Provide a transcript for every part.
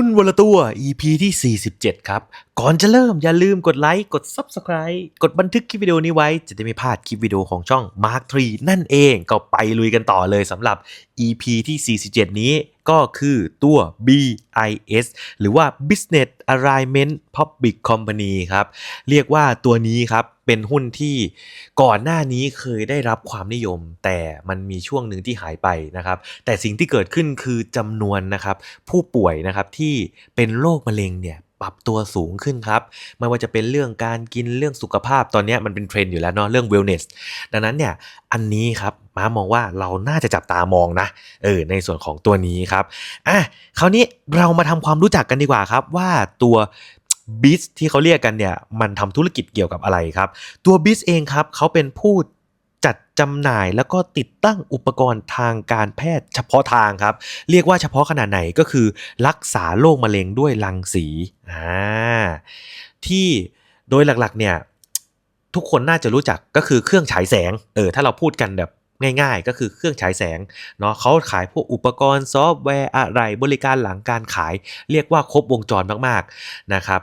หุ้นวัลตัว EP ที่ 47 ครับ ก่อนจะเริ่มอย่าลืมกดไลค์ กด Subscribe กดบันทึกคลิปวิดีโอนี้ไว้ จะได้ไม่พลาดคลิปวิดีโอของช่อง Mark 3นั่นเอง ก็ไปลุยกันต่อเลยสำหรับ EP ที่ 47 นี้ ก็คือตัว BIS หรือว่า Business Alignment Public Company ครับ เรียกว่าตัวนี้ครับเป็นหุ้นที่ก่อนหน้านี้เคยได้รับความนิยม แต่มันมีช่วงหนึ่งที่หายไปนะครับ แต่สิ่งที่เกิดขึ้นคือจำนวนนะครับผู้ป่วยนะครับที่เป็นโรคมะเร็งเนี่ย ปรับตัวสูงขึ้นครับ ไม่ว่าจะเป็นเรื่องการกินเรื่องสุขภาพตอนนี้มันเป็นเทรนด์อยู่แล้วเนาะเรื่อง wellness ดังนั้นเนี่ยอันนี้ครับม้ามองว่าเราน่าจะจับตามองนะเออในส่วนของตัวนี้ครับอะคราวนี้เรามาทำความรู้จักกันดีกว่าครับว่าตัวบิสที่เขาเรียกกันเนี่ยมันทำธุรกิจเกี่ยวกับอะไรครับ ตัวบิสเองครับเขาเป็นผู้ จำหน่ายแล้วก็ติดตั้งอุปกรณ์ทางการแพทย์เฉพาะทางครับ เรียกว่าเฉพาะขนาดไหนก็คือ รักษาโรคมะเร็งด้วยรังสีอ่าที่โดยหลักๆเนี่ยทุกคนน่าจะรู้จักก็คือเครื่องฉายแสงเออถ้าเราพูดกันแบบง่ายๆ ก็คือเครื่องฉายแสงเนาะเขาขายพวกอุปกรณ์ซอฟต์แวร์อะไรบริการหลังการขาย เรียกว่าครบวงจรมากๆนะครับ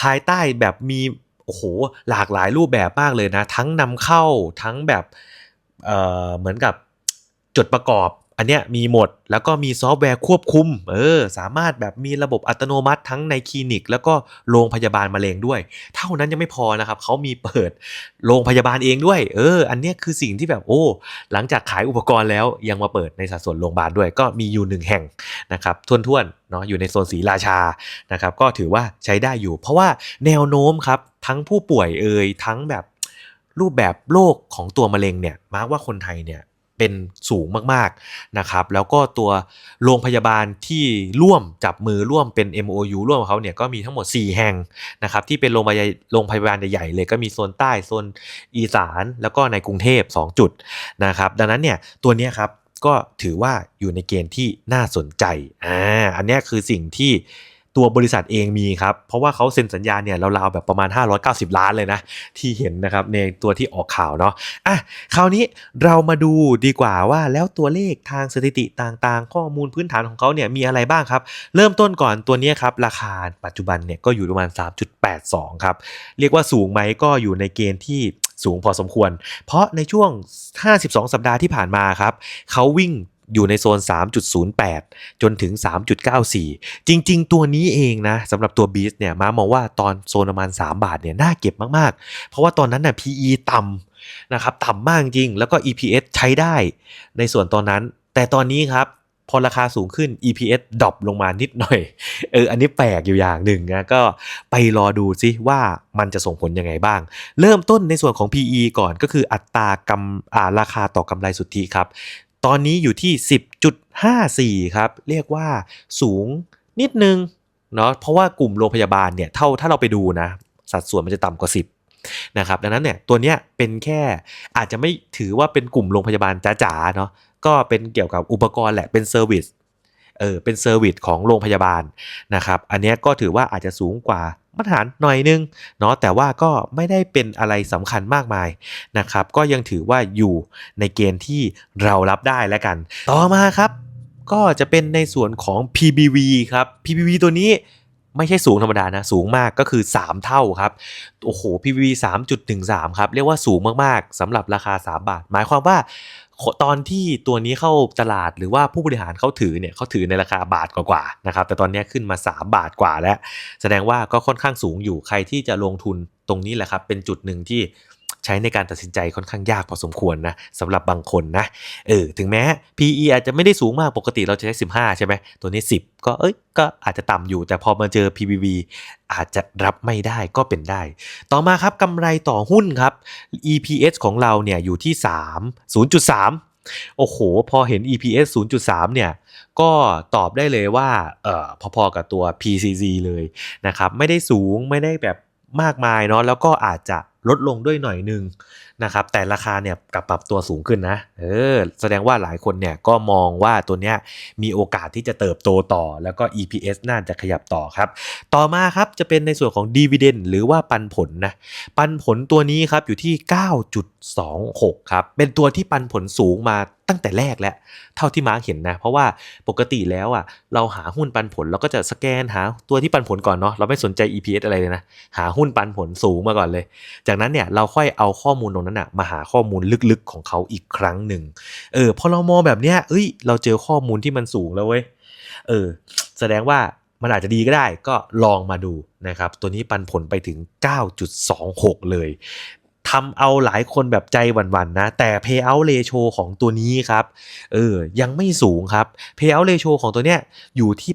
ภายใต้แบบมีโอ้โหหลากหลายรูปแบบมากเลยนะ ทั้งนำเข้าทั้งแบบ เอ่อเหมือนกับจดประกอบ อันเนี้ยมีหมด แล้วก็มีซอฟต์แวร์ควบคุม เออ สามารถแบบมีระบบอัตโนมัติทั้งในคลินิก แล้วก็โรงพยาบาลมะเร็งด้วย เท่านั้นยังไม่พอนะครับ เขามีเปิดโรงพยาบาลเองด้วย เออ อันเนี้ยคือสิ่งที่แบบโอ้ หลังจากขายอุปกรณ์แล้วยังมาเปิดในสัดส่วนโรงพยาบาลด้วย ก็มีอยู่หนึ่งแห่งนะครับท่วนๆเนาะอยู่ในโซนศรีราชานะครับ ก็ถือว่าใช้ได้อยู่ เพราะว่าแนวโน้มครับทั้งผู้ป่วยเอ่ยทั้งแบบ รูปแบบโรคของตัวมะเร็งเนี่ยมาร์กว่าคนไทยเนี่ยเป็นสูงมากๆนะครับ แล้วก็ตัวโรงพยาบาลที่ร่วมจับมือร่วมเป็น MOU ร่วมกับเขาเนี่ยก็มีทั้งหมด 4 แห่งนะครับที่เป็นโรงพยาบาลโรงพยาบาลใหญ่ๆเลยก็มีโซนใต้โซนอีสาน แล้วก็ในกรุงเทพ 2 จุดนะครับ ดังนั้นเนี่ยตัวนี้ครับก็ถือว่าอยู่ในเกณฑ์ที่น่าสนใจอ่าอันนี้คือสิ่งที่ ตัวบริษัทเองมีครับ เพราะว่าเขาเซ็นสัญญาเนี่ยราวๆแบบประมาณ 590 ล้านเลยนะ ที่เห็นนะครับในตัวที่ออกข่าวเนาะอะคราวนี้เรามาดูดีกว่าว่าแล้วตัวเลขทางสถิติต่างๆ ข้อมูลพื้นฐานของเขาเนี่ยมีอะไรบ้างครับ เริ่มต้นก่อนตัวนี้ครับ ราคาปัจจุบันเนี่ยก็อยู่ประมาณ 3.82 ครับ เรียกว่าสูงไหมก็อยู่ในเกณฑ์ที่สูงพอสมควร เพราะในช่วง 52 สัปดาห์ที่ผ่านมาครับเขาวิ่ง อยู่ในโซน 3.08 จนถึง 3.94 จริง ๆ ตัวนี้เองนะสำหรับตัวบีสเนี่ยมามองว่าตอนโซนประมาณ 3 บาทเนี่ยน่าเก็บมาก ๆ เพราะว่าตอนนั้นน่ะ PE ต่ำนะครับต่ำมากจริง แล้วก็ EPS ใช้ได้ในส่วนตอนนั้น แต่ตอนนี้ครับพอราคาสูงขึ้น EPS ดรอปลงมานิดหน่อย เออ อันนี้แปลกอยู่อย่างหนึ่งนะ ก็ไปรอดูซิว่ามันจะส่งผลยังไงบ้าง เริ่มต้นในส่วนของ PE ก่อนก็คืออัตรากำอ่าราคาต่อกำไรสุทธิครับ ตอนนี้อยู่ที่ 10.54 ครับ เรียกว่าสูงนิดนึงเนาะเพราะว่ากลุ่มโรงพยาบาลเนี่ยเท่าถ้าเราไปดูนะ สัดส่วนมันจะต่ำกว่า 10นะครับดังนั้นเนี่ยตัวเนี้ยเป็นแค่อาจจะไม่ถือว่าเป็นกลุ่มโรงพยาบาลจ๋าๆเนาะก็เป็นเกี่ยวกับอุปกรณ์แหละเป็นเซอร์วิสเออเป็นเซอร์วิสของโรงพยาบาลนะครับอันนี้ก็ถือว่าอาจจะสูงกว่า มาตรฐานหน่อยนึงเนาะแต่ว่าก็ไม่ได้เป็นอะไรสำคัญมากมายนะครับ ก็ยังถือว่าอยู่ในเกณฑ์ที่เรารับได้แล้วกัน ต่อมาครับ ก็จะเป็นในส่วนของ PBV ครับ PBV ตัวนี้ ไม่ใช่สูงธรรมดานะ สูงมากก็คือ 3 เท่าครับ โอ้โห PBV 3.13 ครับ เรียกว่าสูงมากๆสำหรับราคา 3 บาท หมายความว่าตอนที่ตัวนี้เข้าตลาดหรือว่าผู้บริหารเขาถือเนี่ยเขาถือในราคาบาทกว่าๆนะครับ แต่ตอนนี้ขึ้นมา 3 บาทกว่าแล้ว แสดงว่าก็ค่อนข้างสูงอยู่ใครที่จะลงทุนตรงนี้แหละครับ เป็นจุดหนึ่งที่ ใช้ในการตัดสินใจค่อนข้างยากพอสมควรนะสำหรับบางคนนะเออถึงแม้ PE อาจจะไม่ได้สูงมากปกติเราจะใช้ 15 ใช่ไหมตัวนี้ 10 ก็เอ้ยก็อาจจะต่ำอยู่ แต่พอมาเจอ PBV อาจจะรับไม่ได้ก็เป็นได้ ต่อมาครับกำไรต่อหุ้นครับ EPS ของเราเนี่ยอยู่ที่ 3 0.3โอ้โห พอเห็น EPS 0.3 เนี่ย ก็ตอบได้เลยว่า เอ่อ พอๆกับตัว PCC เลยนะครับ ไม่ได้สูง ไม่ได้แบบมากมายเนาะ แล้วก็อาจจะ ลดลงด้วยหน่อยหนึ่ง นะครับแต่ราคาเนี่ยกลับปรับตัวสูงขึ้นนะเออแสดงว่าหลายคนเนี่ยก็มองว่าตัวเนี้ยมีโอกาสที่จะเติบโตต่อ แล้วก็ EPS น่าจะขยับต่อครับ ต่อมาครับจะเป็นในส่วนของ Dividend หรือว่าปันผลนะปันผลตัวนี้ครับอยู่ที่ 9.26 ครับ เป็นตัวที่ปันผลสูงมาตั้งแต่แรกแล้วเท่าที่มาร์คเห็นนะ เพราะว่าปกติแล้วอะเราหาหุ้นปันผลเราก็จะสแกนหาตัวที่ปันผลก่อนเนาะเราไม่สนใจ EPS อะไรเลยนะหาหุ้นปันผลสูงมาก่อนเลย จากนั้นเนี่ยเราค่อยเอาข้อมูลตรงนั้นอะมาหาข้อมูลลึกๆของเขาอีกครั้งหนึ่งเออพอเรามองแบบเนี้ยเอ้ย เราเจอข้อมูลที่มันสูงแล้วเว้ยเออ แสดงว่ามันอาจจะดีก็ได้ก็ลองมาดูนะครับ ตัวนี้ปันผลไปถึง 9.26 เลย ทำเอาหลายคนแบบใจหวั่นๆนะ แต่ payout ratio ของตัวนี้ครับ เออ ยังไม่สูงครับ payout ratio ของตัวเนี้ยอยู่ที่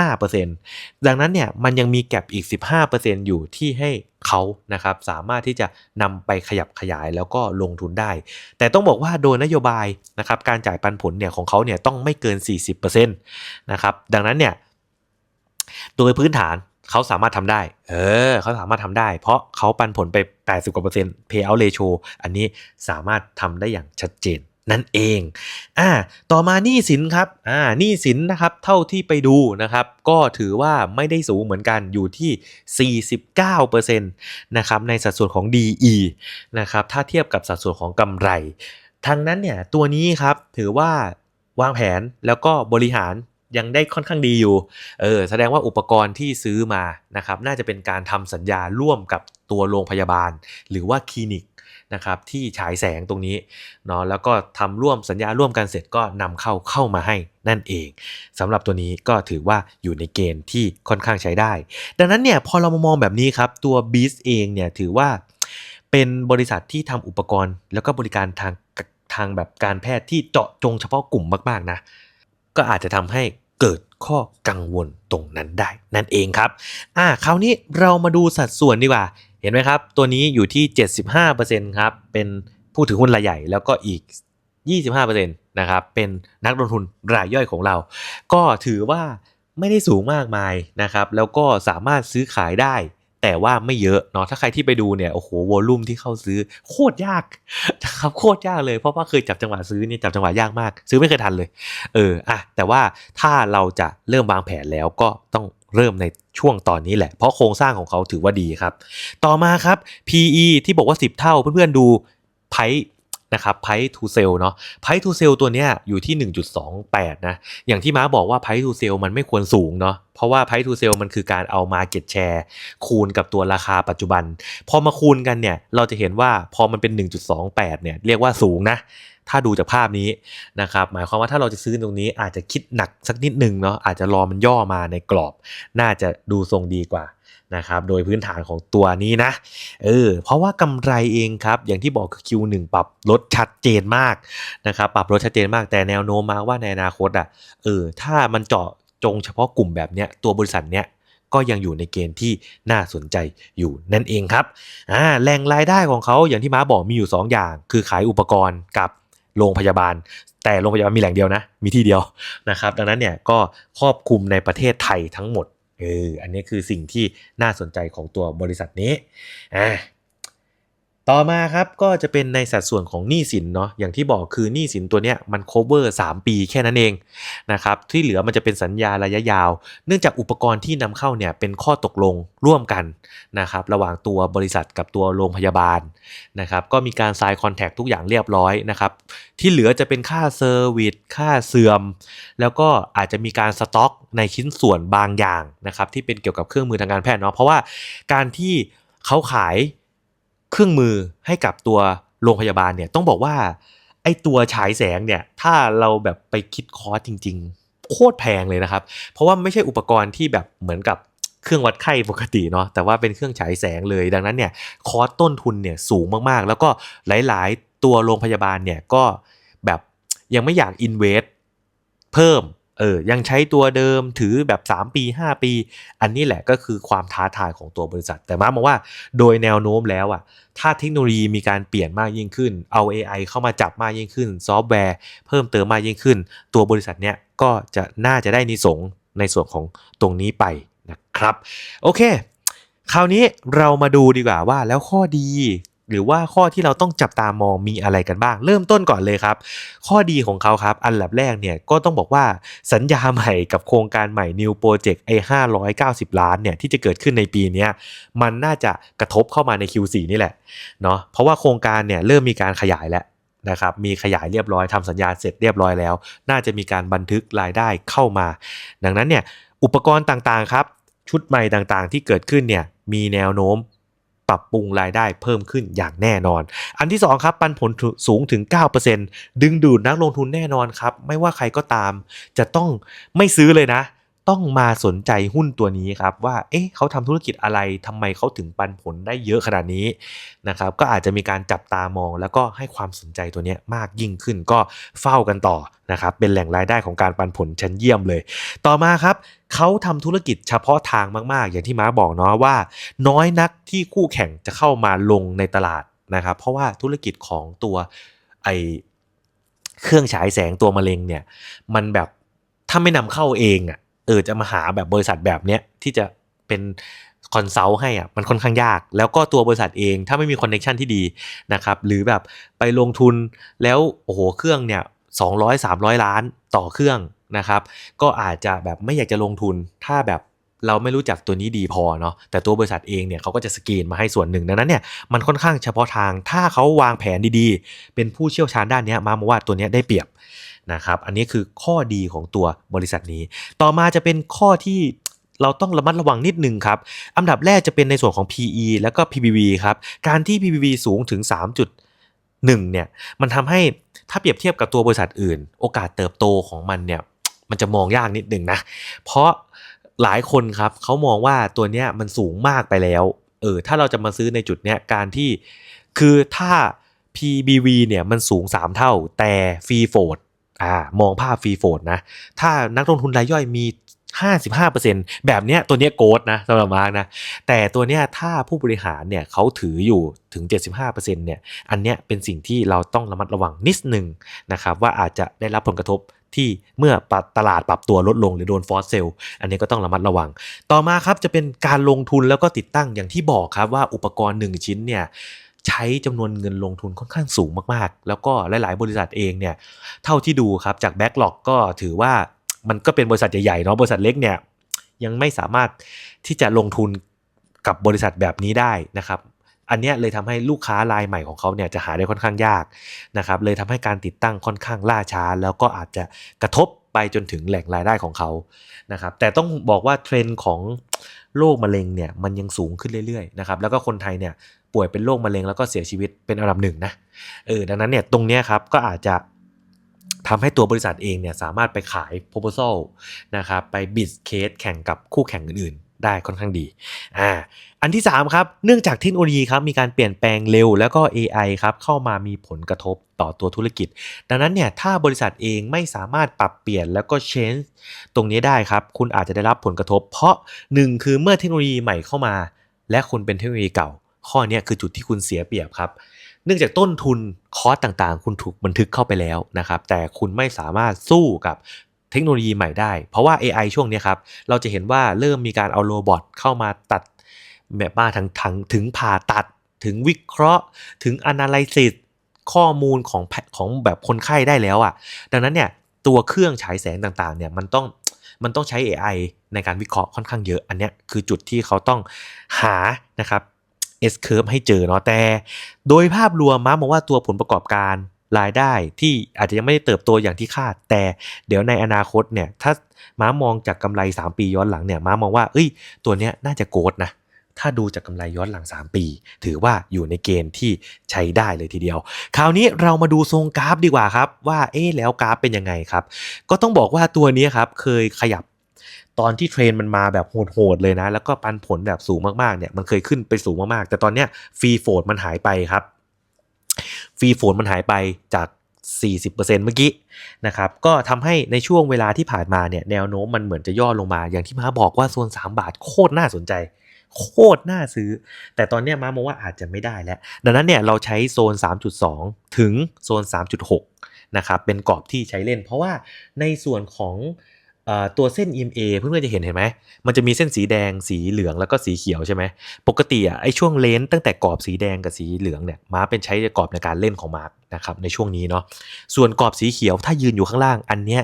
85%ดังนั้นเนี่ย มันยังมีแก็บอีก 15%อยู่ที่ให้เขานะครับ สามารถที่จะนำไปขยับขยายแล้วก็ลงทุนได้ แต่ต้องบอกว่าโดยนโยบายนะครับ การจ่ายปันผลเนี่ยของเขาเนี่ยต้องไม่เกิน 40%นะครับ ดังนั้นเนี่ย โดยพื้นฐาน เขาสามารถทำได้ เออ เขาสามารถทำได้ เพราะเขาปันผลไป 80กว่าเปอร์เซ็นต์ payout ratio อันนี้สามารถทำได้อย่างชัดเจนนั่นเอง อ่า ต่อมาหนี้สินครับ อ่า หนี้สินนะครับ เท่าที่ไปดูนะครับ ก็ถือว่าไม่ได้สูงเหมือนกัน อยู่ที่ 49%นะครับ ในสัดส่วนของ DE นะครับ ถ้าเทียบกับสัดส่วนของกำไรทั้งนั้นเนี่ย ตัวนี้ครับ ถือว่าวางแผนแล้วก็บริหาร ยังได้ค่อนข้างดีอยู่ เออแสดงว่าอุปกรณ์ที่ซื้อมานะครับน่าจะเป็นการทำสัญญาร่วมกับตัวโรงพยาบาล หรือว่าคลินิกนะครับที่ฉายแสงตรงนี้เนาะแล้วก็ทำร่วมสัญญาร่วมกันเสร็จก็นำเข้าเข้ามาให้นั่นเองสำหรับตัวนี้ก็ถือว่าอยู่ในเกณฑ์ที่ค่อนข้างใช้ได้ ดังนั้นเนี่ยพอเรามามองแบบนี้ครับตัว b e a s เองเนี่ยถือว่าเป็นบริษัทที่ทำอุปกรณ์ แล้วก็บริการทางทางแบบการแพทย์ที่เจาะจงเฉพาะกลุ่มมาก ๆ นะ ก็อาจจะทำให้ เกิดข้อกังวลตรงนั้นได้นั่นเองครับอ่าคราวนี้เรามาดูสัดส่วนดีกว่า เห็นไหมครับ ตัวนี้อยู่ที่ 75%ครับ เป็นผู้ถือหุ้นรายใหญ่แล้วก็อีก 25%นะครับ เป็นนักลงทุนรายย่อยของเรา ก็ถือว่าไม่ได้สูงมากมายนะครับ แล้วก็สามารถซื้อขายได้ แต่ว่าไม่เยอะเนาะถ้าใครที่ไปดูเนี่ยโอ้โหวอลุ่มที่เข้าซื้อโคตรยากนะครับโคตรยากเลยเพราะว่าเคยจับจังหวะซื้อเนี่ยจับจังหวะยากมาก ซื้อไม่เคยทันเลยเอออะแต่ว่าถ้าเราจะเริ่มวางแผนแล้วก็ต้องเริ่มในช่วงตอนนี้แหละ เพราะโครงสร้างของเขาถือว่าดีครับ ต่อมาครับ PE ที่บอกว่า 10 เท่าเพื่อนๆดูไพ นะครับไพทูเซลเนาะไพทูเซลตัวเนี้ยอยู่ที่ 1.28 นะ อย่างที่ม้าบอกว่าไพทูเซลมันไม่ควรสูงเนาะเพราะว่าไพทูเซลมันคือการเอา Market Share คูณกับตัวราคาปัจจุบัน พอมาคูณกันเนี่ยเราจะเห็นว่าพอมันเป็น 1.28 เนี่ยเรียกว่าสูงนะ ถ้าดูจากภาพนี้นะครับหมายความว่าถ้าเราจะซื้อตรงนี้อาจจะคิดหนักสักนิดนึงเนาะอาจจะรอมันย่อมาในกรอบ น่าจะดูทรงดีกว่า นะครับโดยพื้นฐานของตัวนี้นะเออเพราะว่ากำไรเองครับ อย่างที่บอกคือ Q1 ปรับลดชัดเจนมากนะครับปรับลดชัดเจนมากแต่แนวโน้มมาว่าในอนาคตอะเออถ้ามันเจาะจงเฉพาะกลุ่มแบบเนี้ยตัวบริษัทเนี้ยก็ยังอยู่ในเกณฑ์ที่น่าสนใจอยู่นั่นเองครับอ่าแหล่งรายได้ของเขาอย่างที่ม้าบอกมีอยู่ 2 อย่าง คือขายอุปกรณ์กับโรงพยาบาล แต่โรงพยาบาลมีแหล่งเดียวนะ มีที่เดียวนะครับ ดังนั้นเนี่ยก็ครอบคลุมในประเทศไทยทั้งหมด เอออันนี้คือสิ่งที่น่าสนใจของตัวบริษัทนี้อ่า ต่อมาครับก็จะเป็นในสัดส่วนของหนี้สินเนาะอย่างที่บอกคือหนี้สินตัวเนี้ยมัน cover 3 ปีแค่นั้นเองนะครับที่เหลือมันจะเป็นสัญญาระยะยาว เนื่องจากอุปกรณ์ที่นำเข้าเนี่ยเป็นข้อตกลงร่วมกันนะครับระหว่างตัวบริษัทกับตัวโรงพยาบาลนะครับก็มีการ sign contract ทุกอย่างเรียบร้อยนะครับที่เหลือจะเป็นค่าเซอร์วิสค่าเสื่อม แล้วก็อาจจะมีการสต็อกในชิ้นส่วนบางอย่างนะครับที่เป็นเกี่ยวกับเครื่องมือทางการแพทย์เนาะเพราะว่าการที่เขาขาย เครื่องมือให้กับตัวโรงพยาบาลเนี่ยต้องบอกว่าไอตัวฉายแสงเนี่ยถ้าเราแบบไปคิดคอสจริง ๆ โคตรแพงเลยนะครับ เพราะว่าไม่ใช่อุปกรณ์ที่แบบเหมือนกับเครื่องวัดไข้ปกติเนาะแต่ว่าเป็นเครื่องฉายแสงเลย ดังนั้นเนี่ยคอสต้นทุนเนี่ยสูงมากๆ แล้วก็หลายๆ ตัวโรงพยาบาลเนี่ยก็แบบยังไม่อยากอินเวสเพิ่ม เออยังใช้ตัวเดิมถือแบบ 3 ปี 5 ปี อันนี้แหละก็คือความท้าทายของตัวบริษัท แต่มาบอกว่าโดยแนวโน้มแล้วอะถ้าเทคโนโลยีมีการเปลี่ยนมากยิ่งขึ้น เอา AI เข้ามาจับมากยิ่งขึ้น ซอฟต์แวร์เพิ่มเติมมากยิ่งขึ้น ตัวบริษัทเนี้ยก็จะน่าจะได้นิสงในส่วนของตรงนี้ไปนะครับ โอเค คราวนี้เรามาดูดีกว่าว่าแล้วข้อดี หรือว่าข้อที่เราต้องจับตามองมีอะไรกันบ้าง เริ่มต้นก่อนเลยครับ ข้อดีของเขาครับ อันดับแรกเนี่ยก็ต้องบอกว่าสัญญาใหม่กับโครงการใหม่ New Project ไอ้590 ล้านเนี่ยที่จะเกิดขึ้นในปีนี้มันน่าจะกระทบเข้ามาใน Q4 นี่แหละเนาะเพราะว่าโครงการเนี่ยเริ่มมีการขยายแล้วนะครับมีขยายเรียบร้อยทำสัญญาเสร็จเรียบร้อยแล้ว น่าจะมีการบันทึกรายได้เข้ามา ดังนั้นเนี่ยอุปกรณ์ต่างๆครับชุดใหม่ต่างๆ ที่เกิดขึ้นเนี่ยมีแนวโน้ม ปรับปรุงรายได้เพิ่มขึ้นอย่างแน่นอน อันที่2ครับปันผลสูงถึง 9%ดึงดูดนักลงทุนแน่นอนครับ ไม่ว่าใครก็ตามจะต้องไม่ซื้อเลยนะ ต้องมาสนใจหุ้นตัวนี้ครับว่า เอ๊ะเขาทำธุรกิจอะไรทำไมเขาถึงปันผลได้เยอะขนาดนี้นะครับ ก็อาจจะมีการจับตามอง แล้วก็ให้ความสนใจตัวนี้มากยิ่งขึ้นก็เฝ้ากันต่อนะครับ เป็นแหล่งรายได้ของการปันผลชั้นเยี่ยมเลย ต่อมาครับเขาทำธุรกิจเฉพาะทางมาก ๆ อย่างที่ม้าบอกเนาะว่า น้อยนักที่คู่แข่งจะเข้ามาลงในตลาดนะครับ เพราะว่าธุรกิจของตัวไอเครื่องฉายแสงตัวมะเร็งเนี่ย มันแบบถ้าไม่นำเข้าเองอะ เออจะมาหาแบบบริษัทแบบเนี้ยที่จะเป็นคอนซัลท์ให้อะมันค่อนข้างยาก แล้วก็ตัวบริษัทเองถ้าไม่มีคอนเนคชันที่ดีนะครับหรือแบบไปลงทุนแล้วโอ้โหเครื่องเนี่ย200 300ล้านต่อเครื่องนะครับ ก็อาจจะแบบไม่อยากจะลงทุนถ้าแบบเราไม่รู้จักตัวนี้ดีพอเนาะแต่ตัวบริษัทเองเนี่ยเขาก็จะสกรีนมาให้ส่วนหนึ่งดังนั้นเนี่ยมันค่อนข้างเฉพาะทางถ้าเขาวางแผนดีๆ เป็นผู้เชี่ยวชาญด้านนี้มาบอกว่าตัวนี้ได้เปรียบ นะครับอันนี้คือข้อดีของตัวบริษัทนี้ ต่อมาจะเป็นข้อที่เราต้องระมัดระวังนิดนึงครับ อันดับแรกจะเป็นในส่วนของ PE แล้วก็ PBV ครับ การที่ PBV สูงถึง 3.1 เนี่ย มันทำให้ถ้าเปรียบเทียบกับตัวบริษัทอื่น โอกาสเติบโตของมันเนี่ย มันจะมองยากนิดนึงนะ เพราะหลายคนครับเขามองว่าตัวเนี้ยมันสูงมากไปแล้ว เออ ถ้าเราจะมาซื้อในจุดเนี้ย การที่ คือถ้า PBV เนี่ยมันสูง 3 เท่า แต่ฟรีโฟด อ่ามองภาพฟรีโฟดนะ ถ้านักลงทุนรายย่อยมี 55%แบบเนี้ยตัวเนี้ยโกดนะสำหรับมาร์กนะ แต่ตัวเนี้ยถ้าผู้บริหารเนี่ยเขาถืออยู่ถึง 75%เนี่ย อันเนี้ยเป็นสิ่งที่เราต้องระมัดระวังนิดนึงนะครับ ว่าอาจจะได้รับผลกระทบที่เมื่อตลาดปรับตัวลดลงหรือโดนฟอสเซลอันนี้ก็ต้องระมัดระวัง ต่อมาครับจะเป็นการลงทุนแล้วก็ติดตั้งอย่างที่บอกครับว่าอุปกรณ์ 1 ชิ้นเนี่ย ใช้จำนวนเงินลงทุนค่อนข้างสูงมากๆ แล้วก็หลาย ๆ บริษัทเองเนี่ยเท่าที่ดูครับจากแบ็กหลอกก็ถือว่ามันก็เป็นบริษัทใหญ่ๆเนาะบริษัทเล็กเนี่ยยังไม่สามารถที่จะลงทุนกับบริษัทแบบนี้ได้นะครับ อันนี้เลยทำให้ลูกค้ารายใหม่ของเขาเนี่ยจะหาได้ค่อนข้างยากนะครับเลยทำให้การติดตั้งค่อนข้างล่าช้า แล้วก็อาจจะกระทบไปจนถึงแหล่งรายได้ของเขานะครับแต่ต้องบอกว่าเทรนด์ของ โรคมะเร็งเนี่ยมันยังสูงขึ้นเรื่อยๆนะครับแล้วก็คนไทยเนี่ยป่วยเป็นโรคมะเร็งแล้วก็เสียชีวิตเป็นอันดับหนึ่งนะเออดังนั้นเนี่ยตรงเนี้ยครับก็อาจจะทำให้ตัวบริษัทเองเนี่ยสามารถไปขาย proposal นะครับไปบิดเคสแข่งกับคู่แข่งอื่นๆ ได้ค่อนข้างดีอ่า อันที่ 3 ครับ เนื่องจากเทคโนโลยีครับมีการเปลี่ยนแปลงเร็ว แล้วก็ AI ครับเข้ามามีผลกระทบต่อตัวธุรกิจ ดังนั้นเนี่ยถ้าบริษัทเองไม่สามารถปรับเปลี่ยนแล้วก็ change ตรงนี้ได้ครับ คุณอาจจะได้รับผลกระทบ เพราะ 1 คือเมื่อเทคโนโลยีใหม่เข้ามา และคุณเป็นเทคโนโลยีเก่า ข้อนี้คือจุดที่คุณเสียเปรียบครับเนื่องจากต้นทุนคอสต่างๆ คุณถูกบันทึกเข้าไปแล้วนะครับแต่คุณไม่สามารถสู้กับเทคโนโลยีใหม่ได้ เพราะว่า AI ช่วงนี้ครับ เราจะเห็นว่าเริ่มมีการเอาโรบอทเข้ามาตัด แบบมาทั้งทั้งถึงผ่าตัด ถึงวิเคราะห์ ถึง analysis ข้อมูลของของแบบคนไข้ได้แล้วอะ่ะ ดังนั้นเนี่ยตัวเครื่องฉายแสงต่างๆเนี่ยมันต้องมันต้องใช้ AI ในการวิเคราะห์ค่อนข้างเยอะ อันเนี้ยคือจุดที่เขาต้องหานะครับ S curve ให้เจอเนาะแต่ โดยภาพรวมม้ามองว่าตัวผลประกอบการรายได้ที่อาจจะยังไม่ได้เติบโตอย่างที่คาด แต่เดี๋ยวในอนาคตเนี่ยถ้าม้ามองจากกำไร 3 ปีย้อนหลังเนี่ยม้ามองว่าเอ้ยตัวเนี้ยน่าจะโกดนะ ถ้าดูจากกำไรย้อนหลัง 3 ปี ถือว่าอยู่ในเกณฑ์ที่ใช้ได้เลยทีเดียว คราวนี้เรามาดูทรงกราฟดีกว่าครับว่าเอ๊แล้วกราฟเป็นยังไงครับ ก็ต้องบอกว่าตัวนี้ครับเคยขยับตอนที่เทรนมันมาแบบโหดๆเลยนะ แล้วก็ปันผลแบบสูงมากๆเนี่ยมันเคยขึ้นไปสูงมากๆ แต่ตอนเนี้ยฟรีโฟดมันหายไปครับฟรีโฟดมันหายไปจาก 40%เมื่อกี้นะครับก็ทำให้ในช่วงเวลาที่ผ่านมาเนี่ยแนวโน้มมันเหมือนจะย่อลงมา อย่างที่มาบอกว่าโซน 3 บาทโคตรน่าสนใจ โคตรน่าซื้อ แต่ตอนนี้มามองว่าอาจจะไม่ได้แล้ว ดังนั้นเนี่ยเราใช้โซน 3.2 ถึงโซน 3.6 นะครับ เป็นกรอบที่ใช้เล่น เพราะว่าในส่วนของอตัวเส้น EMA เพื่อนๆจะเห็นเห็นไหม มันจะมีเส้นสีแดง สีเหลืองแล้วก็สีเขียวใช่ไหม ปกติอะไอช่วงเลนตั้งแต่กรอบสีแดงกับสีเหลืองเนี่ยมาเป็นใช้กรอบในการเล่นของมาร์คนะครับในช่วงนี้เนาะ ส่วนกรอบสีเขียวถ้ายืนอยู่ข้างล่างอันเนี้ย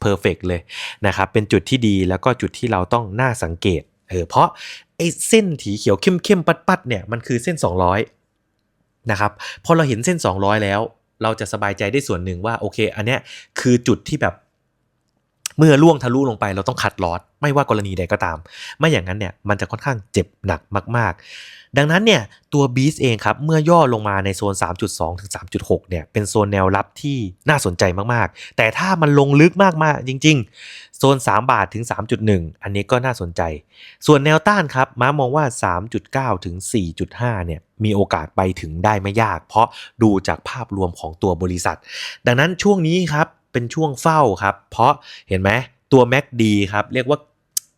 เพอร์เฟกเลยนะครับ เป็นจุดที่ดีแล้วก็จุดที่เราต้องน่าสังเกตเออเพราะ ไอ้เส้นถีเขียวเข้มๆปัดๆเนี่ยมันคือเส้น 200นะครับพอเราเห็นเส้น 200 แล้ว เราจะสบายใจได้ส่วนหนึ่งว่าโอเค อันเนี้ยคือจุดที่แบบ เมื่อล่วงทะลุลงไปเราต้องคัดลอสไม่ว่ากรณีใดก็ตาม ไม่อย่างนั้นเนี่ยมันจะค่อนข้างเจ็บหนักมาก ๆ ดังนั้นเนี่ยตัวบีสเองครับเมื่อย่อลงมาในโซน 3.2 ถึง 3.6 เนี่ยเป็นโซนแนวรับที่น่าสนใจมาก ๆ แต่ถ้ามันลงลึกมาก ๆ จริง ๆ โซน 3 บาทถึง 3.1 อันนี้ก็น่าสนใจ ส่วนแนวต้านครับม้ามองว่า 3.9 ถึง 4.5 เนี่ยมีโอกาสไปถึงได้ไม่ยาก เพราะดูจากภาพรวมของตัวบริษัท ดังนั้นช่วงนี้ครับ เป็นช่วงเฝ้าครับ เพราะเห็นไหมตัว MACD ครับ เรียกว่า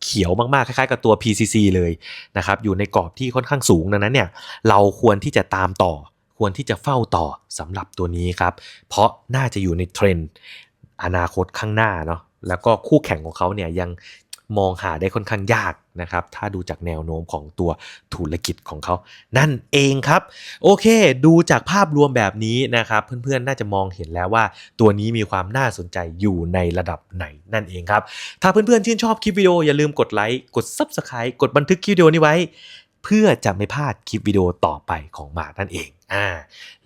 เขียวมาก ๆ คล้าย ๆ กับตัว PCC เลยนะครับ อยู่ในกรอบที่ค่อนข้างสูงดังนั้นเนี่ย เราควรที่จะตามต่อ ควรที่จะเฝ้าต่อสำหรับตัวนี้ครับ เพราะน่าจะอยู่ในเทรนด์อนาคตข้างหน้าเนาะแล้วก็คู่แข่งของเขาเนี่ยยัง มองหาได้ค่อนข้างยากนะครับ ถ้าดูจากแนวโน้มของตัวธุรกิจของเขา นั่นเองครับ โอเค ดูจากภาพรวมแบบนี้นะครับ เพื่อนๆ น่าจะมองเห็นแล้วว่า ตัวนี้มีความน่าสนใจอยู่ในระดับไหนนั่นเองครับ ถ้าเพื่อนๆ ชื่นชอบคลิปวิดีโออย่าลืมกดไลค์ กด Subscribe กดบันทึกคลิปวิดีโอนี้ไว้ เพื่อจะไม่พลาดคลิปวิดีโอต่อไปของมานั่นเอง อ่า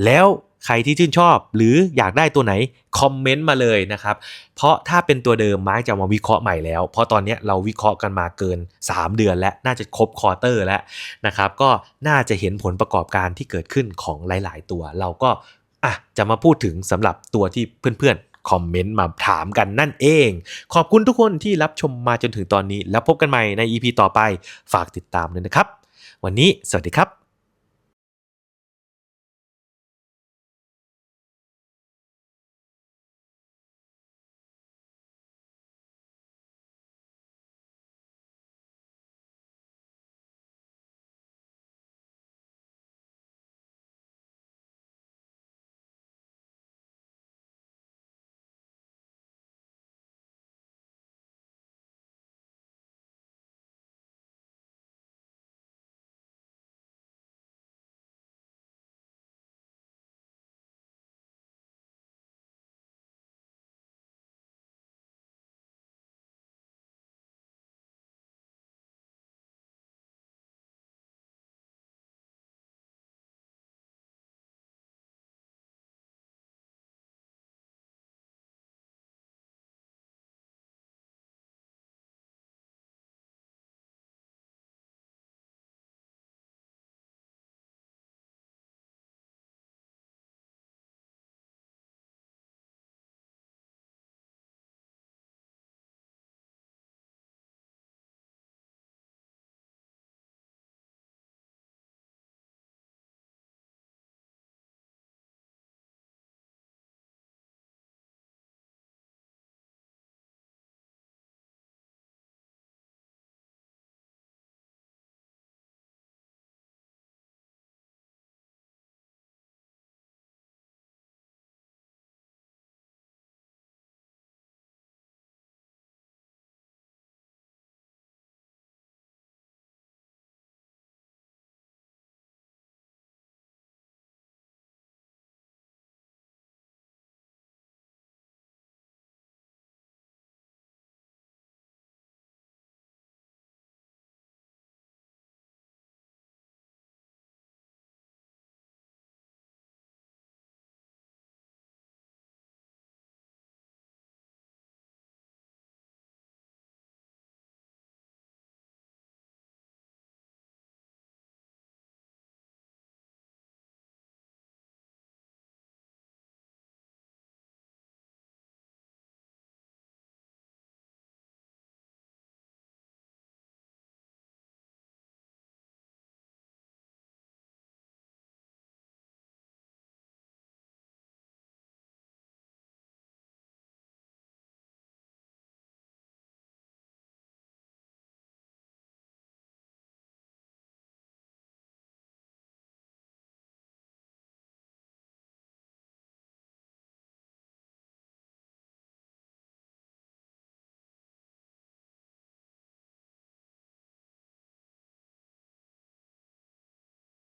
แล้ว ใครที่ชื่นชอบ หรืออยากได้ตัวไหนคอมเมนต์มาเลยนะครับ เพราะถ้าเป็นตัวเดิมมาร์คจะมาวิเคราะห์ใหม่แล้ว เพราะตอนนี้เราวิเคราะห์กันมาเกิน 3 เดือนแล้วน่าจะครบควอเตอร์แล้วนะครับ ก็น่าจะเห็นผลประกอบการที่เกิดขึ้นของหลาย ๆ ตัว เราก็อะจะมาพูดถึงสำหรับตัวที่เพื่อนๆคอมเมนต์มาถามกันนั่นเอง ขอบคุณทุกคนที่รับชมมาจนถึงตอนนี้ แล้วพบกันใหม่ใน EP ต่อไป ฝากติดตามด้วยนะครับ วันนี้สวัสดีครับ